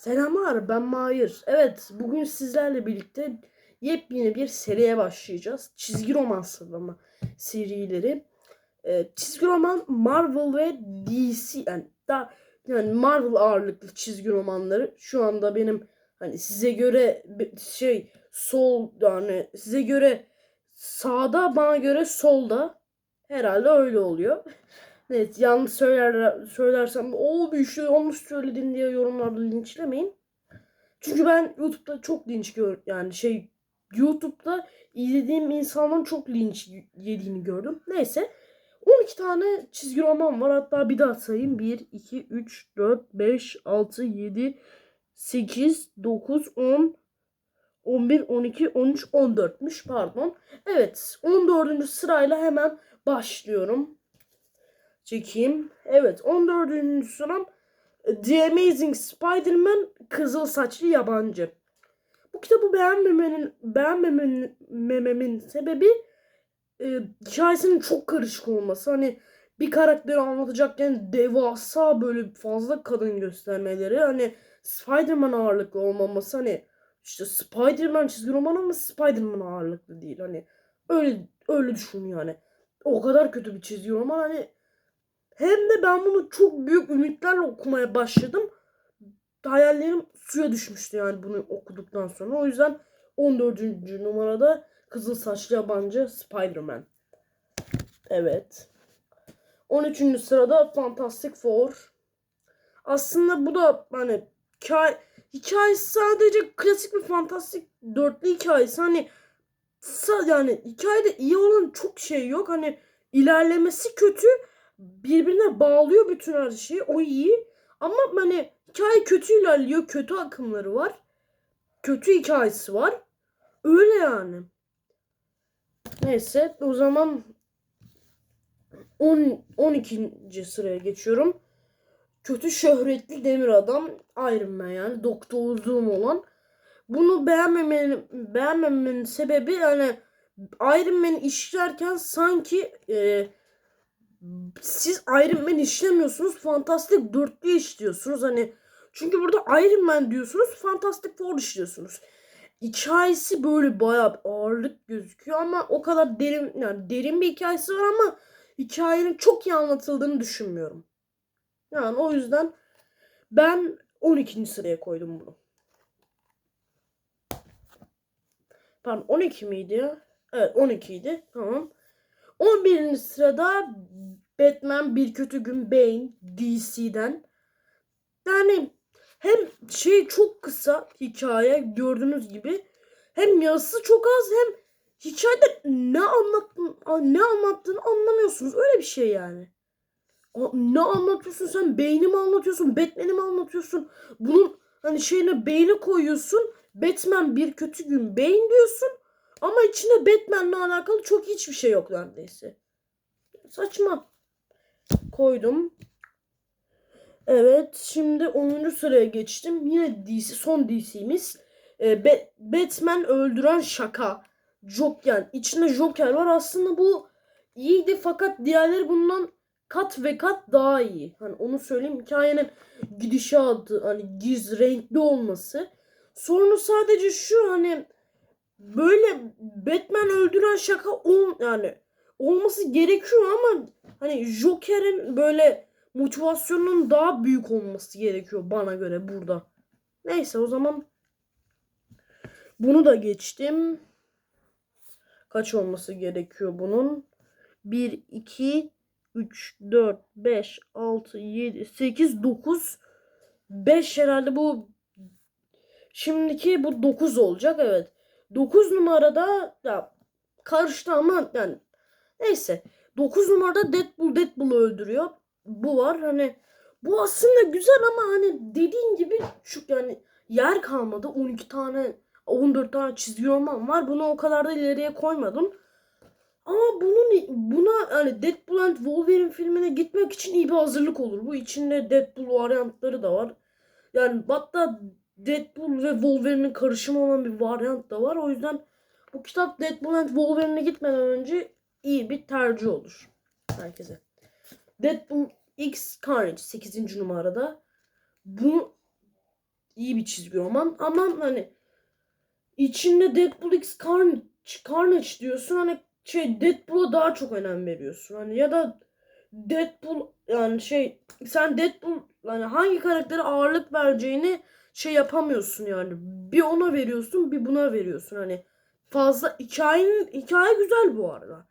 Selamlar ben Mahir. Evet bugün sizlerle birlikte yepyeni bir seriye başlayacağız. Çizgi roman sırlama serileri. Ee, çizgi roman Marvel ve DC yani da yani Marvel ağırlıklı çizgi romanları şu anda benim hani size göre şey sol yani size göre sağda bana göre solda herhalde öyle oluyor. Evet yanlış söyler, söylersem o bir şey yanlış söyledin diye yorumlarda linçlemeyin. Çünkü ben YouTube'da çok linç gör yani şey YouTube'da izlediğim insanların çok linç yediğini gördüm. Neyse 12 tane çizgi roman var. Hatta bir daha sayayım. 1, 2, 3, 4, 5, 6, 7, 8, 9, 10, 11, 12, 13, 14'müş pardon. Evet 14. sırayla hemen başlıyorum çekeyim. Evet 14. sıram The Amazing Spider-Man Kızıl Saçlı Yabancı. Bu kitabı beğenmemenin beğenmememin sebebi e, hikayesinin çok karışık olması. Hani bir karakteri anlatacakken devasa böyle fazla kadın göstermeleri. Hani Spider-Man ağırlıklı olmaması. Hani işte Spider-Man çizgi roman ama Spider-Man ağırlıklı değil. Hani öyle öyle düşün yani. O kadar kötü bir çizgi roman hani hem de ben bunu çok büyük ümitlerle okumaya başladım. Hayallerim suya düşmüştü yani bunu okuduktan sonra. O yüzden 14. numarada Kızıl Saçlı Yabancı Spider-Man. Evet. 13. sırada Fantastic Four. Aslında bu da hani hikaye, hikayesi sadece klasik bir fantastik dörtlü hikayesi. Hani yani hikayede iyi olan çok şey yok. Hani ilerlemesi kötü birbirine bağlıyor bütün her şeyi. O iyi. Ama hani hikaye kötü ilerliyor. Kötü akımları var. Kötü hikayesi var. Öyle yani. Neyse o zaman 10 12. sıraya geçiyorum. Kötü şöhretli demir adam Iron Man yani doktorluğum olan. Bunu beğenmemenin beğenmemenin sebebi yani Iron Man işlerken sanki e, siz Iron Man işlemiyorsunuz. Fantastic dörtlü işliyorsunuz. Hani çünkü burada Iron Man diyorsunuz. Fantastic Four işliyorsunuz. Hikayesi böyle bayağı ağırlık gözüküyor ama o kadar derin yani derin bir hikayesi var ama hikayenin çok iyi anlatıldığını düşünmüyorum. Yani o yüzden ben 12. sıraya koydum bunu. Pardon 12 miydi ya? Evet 12 idi. Tamam. 11. sırada Batman Bir Kötü Gün Bane DC'den. Yani hem şey çok kısa hikaye gördüğünüz gibi hem yazısı çok az hem hikayede ne anlattın ne anlattığını anlamıyorsunuz. Öyle bir şey yani. Ne anlatıyorsun sen? Beyni mi anlatıyorsun? Batman'i mi anlatıyorsun? Bunun hani şeyine beyni koyuyorsun. Batman bir kötü gün Bane diyorsun. Ama içinde Batman'le alakalı çok hiçbir şey yok neredeyse. Saçma. Koydum. Evet şimdi 10. sıraya geçtim. Yine DC son DC'miz. Ee, Batman öldüren şaka. Joker içinde Joker var. Aslında bu iyiydi fakat diğerleri bundan kat ve kat daha iyi. Hani onu söyleyeyim. Hikayenin gidişatı hani giz renkli olması. Sorunu sadece şu hani böyle Batman öldüren şaka ol yani olması gerekiyor ama hani Joker'in böyle motivasyonunun daha büyük olması gerekiyor bana göre burada. Neyse o zaman bunu da geçtim. Kaç olması gerekiyor bunun? 1, 2, 3, 4, 5, 6, 7, 8, 9. 5 herhalde bu şimdiki bu 9 olacak evet. 9 numarada ya karıştı ama yani neyse. 9 numarada Deadpool Deadpool'u öldürüyor. Bu var hani bu aslında güzel ama hani dediğin gibi şu yani yer kalmadı. 12 tane 14 tane çizgi roman var. Bunu o kadar da ileriye koymadım. Ama bunun buna hani Deadpool and Wolverine filmine gitmek için iyi bir hazırlık olur. Bu içinde Deadpool varyantları da var. Yani hatta Deadpool ve Wolverine'in karışımı olan bir varyant da var. O yüzden bu kitap Deadpool and Wolverine'e gitmeden önce iyi bir tercih olur herkese. Deadpool X Carnage 8. numarada. Bu iyi bir çizgi roman ama hani içinde Deadpool X Carnage, Carnage diyorsun hani şey Deadpool'a daha çok önem veriyorsun. Hani ya da Deadpool yani şey sen Deadpool yani hangi karaktere ağırlık vereceğini şey yapamıyorsun yani. Bir ona veriyorsun, bir buna veriyorsun. Hani fazla hikayenin hikaye güzel bu arada.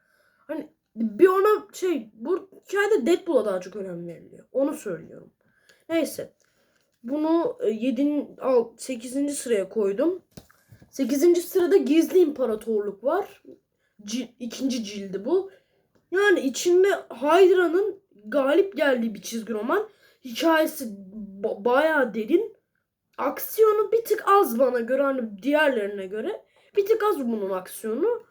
Hani bir ona şey bu hikayede Deadpool'a daha çok önem veriliyor. Onu söylüyorum. Neyse. Bunu 7. 8. sıraya koydum. 8. sırada Gizli İmparatorluk var. C- ikinci cildi bu. Yani içinde Hydra'nın galip geldiği bir çizgi roman. Hikayesi ba- bayağı derin. Aksiyonu bir tık az bana göre hani diğerlerine göre. Bir tık az bunun aksiyonu.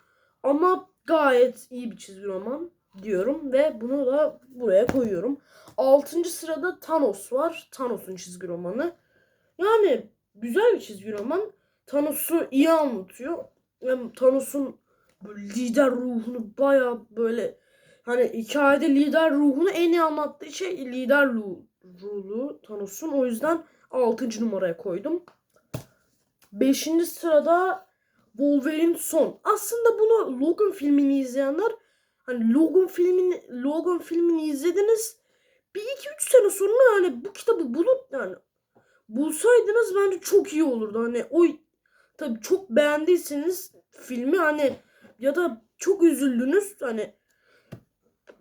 Ama gayet iyi bir çizgi roman diyorum ve bunu da buraya koyuyorum. 6. sırada Thanos var. Thanos'un çizgi romanı. Yani güzel bir çizgi roman. Thanos'u iyi anlatıyor. Hem Thanos'un lider ruhunu baya böyle hani hikayede lider ruhunu en iyi anlattığı şey lider ruhu, ruhu Thanos'un. O yüzden 6. numaraya koydum. 5. sırada Wolverine Son. Aslında bunu Logan filmini izleyenler hani Logan filmini Logan filmini izlediniz. Bir iki üç sene sonra hani bu kitabı bulup yani bulsaydınız bence çok iyi olurdu. Hani o tabii çok beğendiyseniz filmi hani ya da çok üzüldünüz hani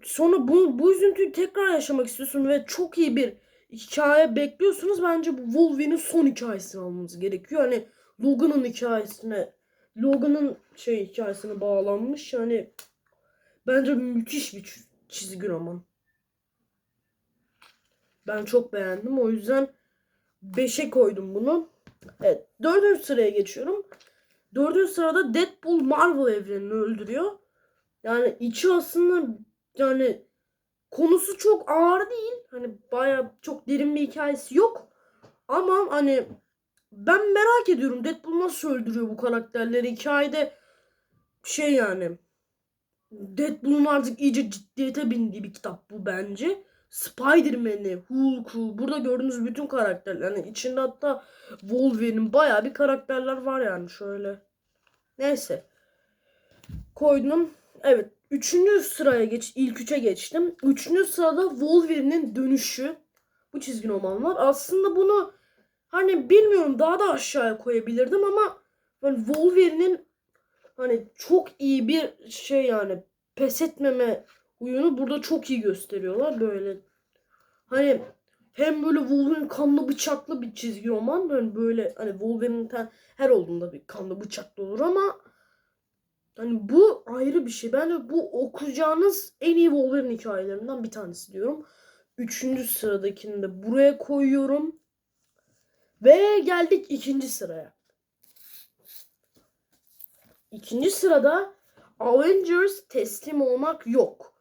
sonra bu, bu üzüntüyü tekrar yaşamak istiyorsun ve çok iyi bir hikaye bekliyorsunuz. Bence bu Wolverine'in son hikayesini almanız gerekiyor. Hani Logan'ın hikayesine Logan'ın şey hikayesine bağlanmış. Yani bence müthiş bir çiz- çizgi roman. Ben çok beğendim. O yüzden 5'e koydum bunu. Evet. Dördüncü sıraya geçiyorum. Dördüncü sırada Deadpool Marvel evrenini öldürüyor. Yani içi aslında yani konusu çok ağır değil. Hani baya çok derin bir hikayesi yok. Ama hani ben merak ediyorum Deadpool nasıl öldürüyor bu karakterleri. Hikayede şey yani Deadpool'un artık iyice ciddiyete bindiği bir kitap bu bence. Spider-Man'i, Hulk'u, burada gördüğünüz bütün karakterler. Yani içinde hatta Wolverine'in bayağı bir karakterler var yani şöyle. Neyse. Koydum. Evet. Üçüncü sıraya geç, ilk üçe geçtim. Üçüncü sırada Wolverine'in dönüşü. Bu çizgi roman var. Aslında bunu hani bilmiyorum daha da aşağıya koyabilirdim ama hani Wolverine'in hani çok iyi bir şey yani pes etmeme huyunu burada çok iyi gösteriyorlar böyle. Hani hem böyle Wolverine kanlı bıçaklı bir çizgi roman hani böyle hani Wolverine'in ten- her olduğunda bir kanlı bıçaklı olur ama hani bu ayrı bir şey. Bence bu okuyacağınız en iyi Wolverine hikayelerinden bir tanesi diyorum. Üçüncü sıradakini de buraya koyuyorum. Ve geldik ikinci sıraya. İkinci sırada Avengers teslim olmak yok.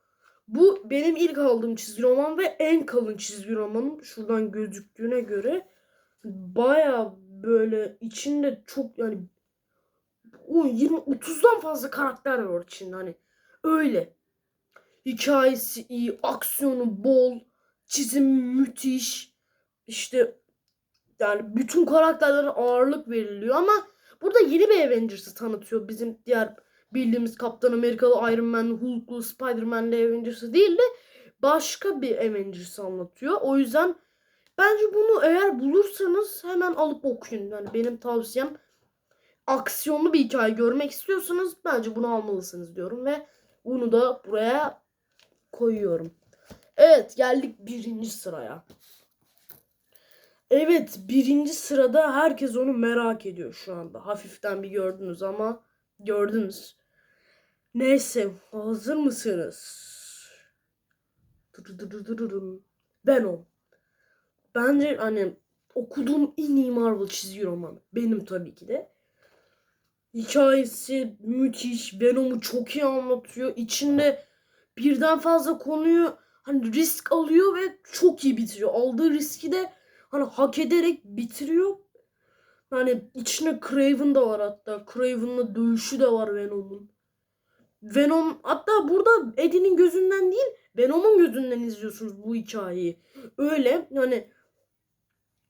Bu benim ilk aldığım çizgi roman ve en kalın çizgi romanım. Şuradan gözüktüğüne göre baya böyle içinde çok yani 20 30'dan fazla karakter var içinde hani öyle. Hikayesi iyi, aksiyonu bol, çizim müthiş. İşte yani bütün karakterlere ağırlık veriliyor ama burada yeni bir Avengers'ı tanıtıyor. Bizim diğer bildiğimiz Kaptan Amerikalı, Iron Man, Hulk'lu, Spider-Man'li Avengers'ı değil de başka bir Avengers'ı anlatıyor. O yüzden bence bunu eğer bulursanız hemen alıp okuyun. Yani benim tavsiyem aksiyonlu bir hikaye görmek istiyorsanız bence bunu almalısınız diyorum ve bunu da buraya koyuyorum. Evet geldik birinci sıraya. Evet birinci sırada herkes onu merak ediyor şu anda. Hafiften bir gördünüz ama gördünüz. Neyse hazır mısınız? Venom. Bence hani okuduğum en iyi Marvel çizgi romanı. Benim tabii ki de. Hikayesi müthiş. Venom'u çok iyi anlatıyor. İçinde birden fazla konuyu hani risk alıyor ve çok iyi bitiriyor. Aldığı riski de hani hak ederek bitiriyor. Hani içine Craven da var hatta. Craven'la dövüşü de var Venom'un. Venom hatta burada Eddie'nin gözünden değil Venom'un gözünden izliyorsunuz bu hikayeyi. Öyle yani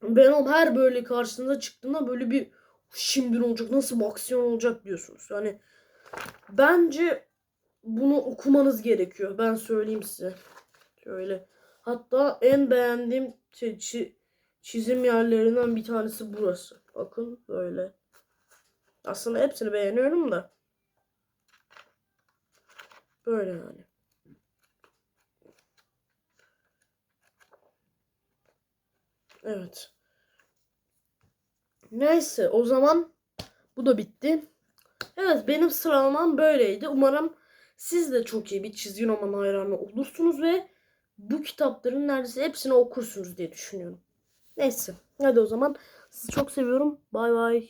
Venom her böyle karşınıza çıktığında böyle bir şimdi ne olacak nasıl bir aksiyon olacak diyorsunuz. Yani bence bunu okumanız gerekiyor. Ben söyleyeyim size. Şöyle. Hatta en beğendiğim çi- çizim yerlerinden bir tanesi burası. Bakın böyle. Aslında hepsini beğeniyorum da. Böyle yani. Evet. Neyse o zaman bu da bitti. Evet benim sıralamam böyleydi. Umarım siz de çok iyi bir çizgi roman hayranı olursunuz ve bu kitapların neredeyse hepsini okursunuz diye düşünüyorum. Neyse hadi o zaman sizi çok seviyorum. Bay bay.